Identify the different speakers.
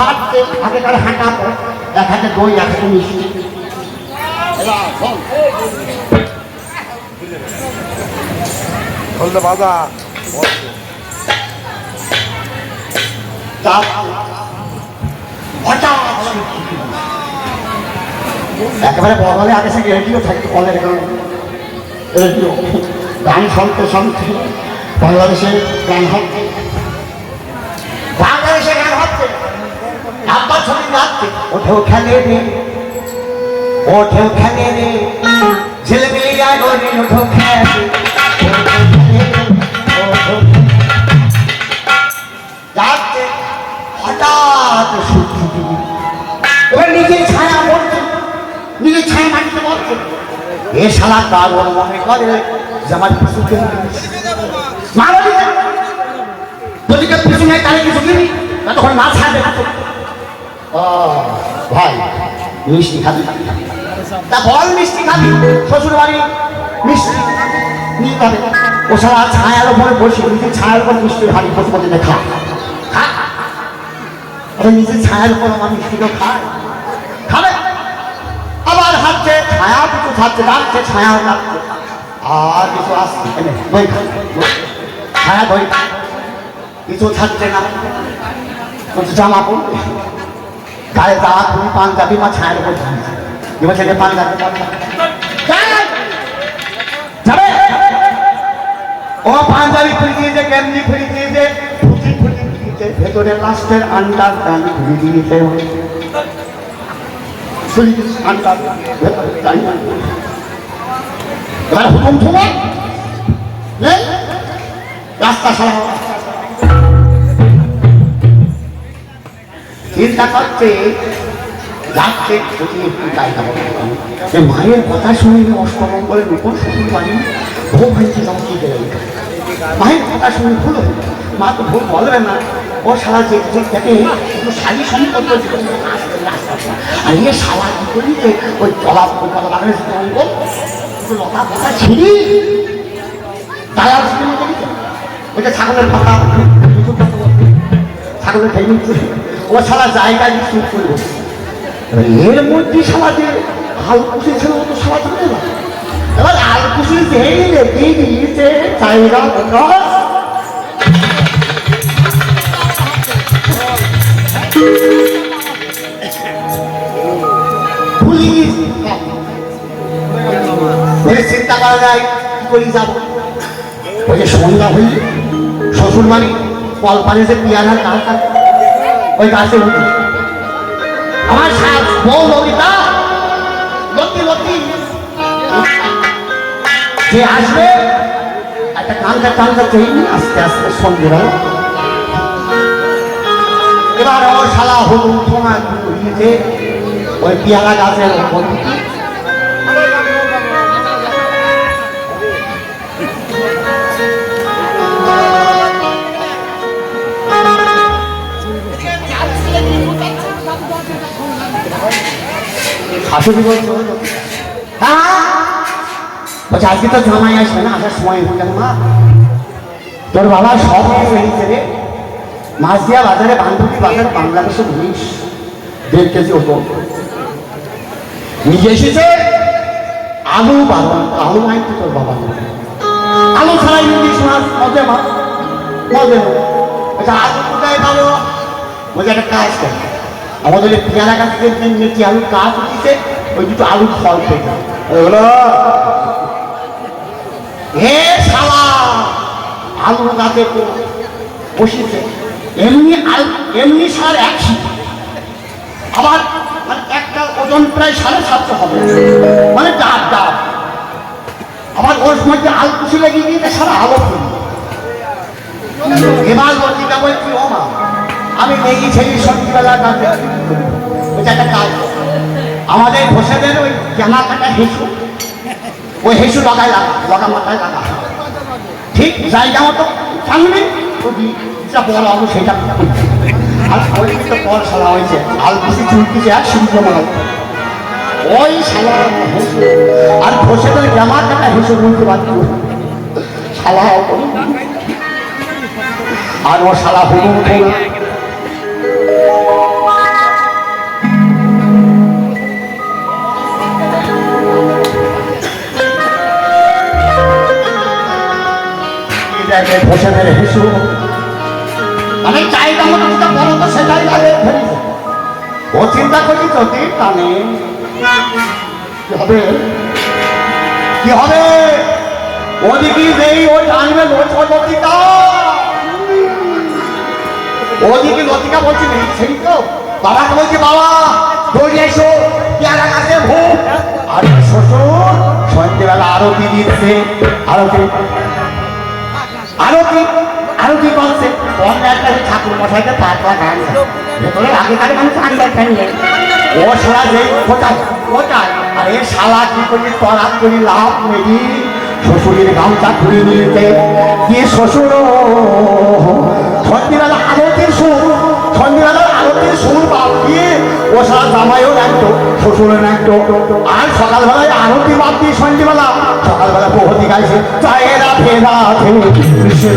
Speaker 1: হাঁটতে আগেকার হাঁটা এক হাতে দই এক হাতে মিষ্টি। চাপ একেবারে বদলে আগে সে রেডিও থাকতো কলের রেডিও। গান শুনতে শুনতে বাংলাদেশে গান হচ্ছে বাংলাদেশে গান হচ্ছে আব্বার ছবি যাচ্ছে ওঠেও খেলে রে ওঠেও খেলে রে। ছেলে মেয়ে আগরে ওঠেও খেলে এ শালা ওর মনে করে যে আমার তোদিকে পিছু নেই, তাহলে কিছু কিনি তখন না ছাড়বে ভাই, মিষ্টি খাবি? তা বল মিষ্টি খাবি শ্বশুর বাড়ি মিষ্টি। নিয়ে যাবে। ও সারা ছায়ার উপরে বসে নিজের ছায়ার উপর মিষ্টি হাড়ি বসে বসে খা। আরে নিজের ছায়ার উপর আমার মিষ্টিটা খায়? খাবে? আবার হাঁটছে, ছায়া কিছু খাচ্ছে ডাকছে ছায়া ডাকছে। আর কিছু আসছে দই ছায়া দই। কিছু থাকছে না। জামা পড়বে গায়ে দা, তুমি পাঞ্জাবি মা ছায়ার উপর এবার ছেলে পাঞ্জাবি ও পাঞ্জাবি খুলে দিয়েছে দিয়েছে ভেতরে লাস্টের আন্ডার দিয়েছে রাস্তা সারা চিন্তা করছে যাচ্ছে বলে যে মায়ের কথা শুনে অষ্টমঙ্গলের উপর শ্বশুর বাড়ি ভোগ হয়েছে মায়ের কথা শুনে ভুল মা তো ভুল বলবে না। ও সারা যে যে দেখে শুধু শাড়ি সম্পর্ক আর ইয়ে সারা যে ওই জলা কলকাতা বাগানের অঙ্গল লতা পাতা ছিঁড়ি তারা ওইটা ছাগলের পাতা। ছাগলের ও সারা জায়গায় চুপ করে বসে। এর মধ্যে সারা যে আলকুশি ছিল তো সারা জানে না। এবার আলকুশি যেই রেখে দিয়েছে? জায়গা পুলিশ। চিন্তা করা যায়, কি করি যাব? যে সন্ধ্যা হইলে শ্বশুর বাড়ি কল পানি যে থাকে ওই গাছে উঠে আমার বউ ললিতা লতি লতি যে আসবে? একটা কানটা কানটা চেয়ে আস্তে আস্তে, সঙ্গে এবার ও শালা হলুদ তোমার ওই পিয়ারা গাছের ওপর দিকে শাশুড়ি বলছে? হ্যাঁ? বলছে, আজকে তো জামাই আসবে না, আসার সময় হয়ে গেল মা। তোর বাবা সব বেরিয়েছে রে মাছ দিয়া বাজারে, বান্ধবী বাজার বাংলাদেশে ঘুরিস দেড় কেজি ওপর। নিজে এসেছে আলু বাবা আলু নাই তো তোর বাবা আলু ছাড়াই ইলিশ মাছ, মজে মাছ। মজে আচ্ছা আলু কোথায় পাবো? বলছে, একটা কাজ কর। আমাদের পেয়ারা গাছ নিয়েছি আলু গাছ উঠিছে, ওই দুটো আলু ফল পেয়ে হে শালা, আলু গাছে বসেছে। এমনি আলু, এমনি সার একশো আবার মানে একটা ওজন প্রায় সাড়ে সাতশো হবে। মানে ডাব ডাব। আবার ওর মধ্যে আলু কুচি লাগিয়ে দিয়েছে, সারা আলো এবার লজিকা বলছি ও মা আমি নেই ছেলে সন্ধ্যেবেলা কাজে ওইটা একটা কাজ। আমাদের ঘোষেদের ওই জামা কাটা হেসু। ওই হেসু লাগায় লাগা, লগা মাথায় লাগা। ঠিক জায়গা মতো সামনে যদি যা বড় আলু সেটা আর ওই তো পর সালা হয়েছে। আল কুচি চুলকিছে আর সূর্য মাল ওই শালা হেসু। আর ঘোষেদের জামা কাটা হেসু বলতে শালা ওপরে। আর ও শালা হুমুম বসে মেরে হেসু। মানে চাহিদা মতো যেটা বলো তো সেটাই লাগে ও চিন্তা করি যদি টানে কি হবে? কি হবে? ওদিকে নেই ও টানবে লতিকা ওদিকে লতিকা বলছি সেই তো। বাবাকে বলছি বাবা দৌড়ে এসো পেয়ারা গাছে ভূত আর শ্বশুর সন্ধ্যেবেলা আরতি দিচ্ছে আরতি। আরতি আরতি করছে অন্য একটা ঠাকুর মশাইকে পাঁচ লাখ আনছে ভেতরে আগেকার মানুষ আন্ডারস্ট্যান্ড নেই ও সারা যেই কোথায়? কোথায়? আর শালা কি করি তরাত করি, লাভ নেই। শ্বশুরের গামছা ঘুরে নিয়েছে দিয়ে শ্বশুর? সন্ধ্যেবেলা আরতির সুর সন্ধ্যেবেলা আরতির সুর বাদ দিয়ে ও সারা জামাইও রাখতো শ্বশুরও রাখতো আর সকালবেলায় আরতি বাদ দিয়ে সন্ধ্যেবেলা সকালবেলা প্রভতি গাইছে চায়েরা ফেরা ফেরে কৃষ্ণ কৃষ্ণ